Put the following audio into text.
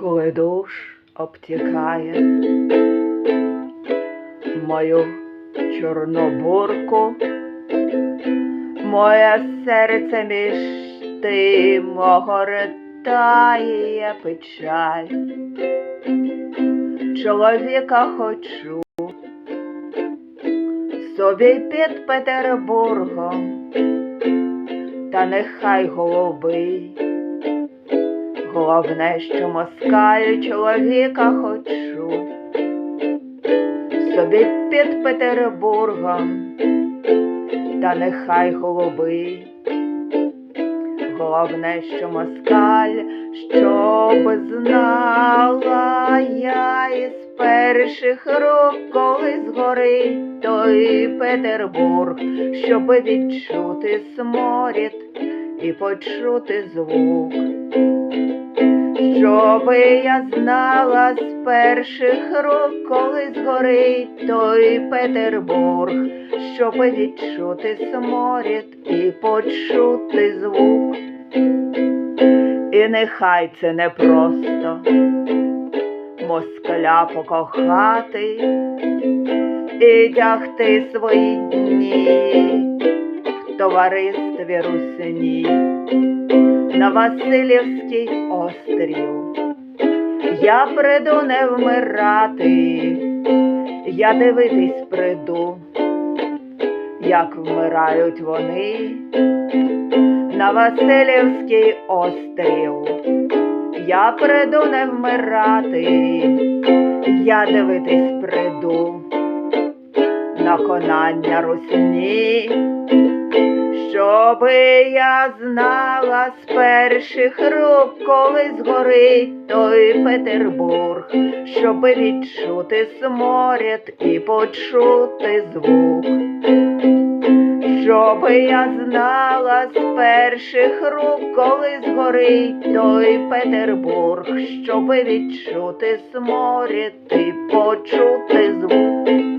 коли душ обтікає мою чорнобурку, моє серце між тим огортає печаль. Чоловіка хочу собі під Петербургом, та нехай голубий. Головне, що москаль чоловіка хочу, собі під Петербургом, та нехай голубий. Головне, що москаль, щоб знала я із перших рук, коли згорить той Петербург, щоб відчути сморід і почути звук. Щоби я знала з перших рук, коли згорить той Петербург, щоб відчути сморід і почути звук. І нехай це не просто москаля покохати і тягти свої дні в товаристві русині на Васильівський острів. Я приду не вмирати, я дивитись приду, як вмирають вони на Васильівський острів. Я приду не вмирати, я дивитись приду на конання русні. Щоби я знала з перших рук, коли згорить той Петербург, щоби відчути сморід і почути звук. Щоби я знала з перших рук, коли згорить той Петербург, щоби відчути сморід і почути звук.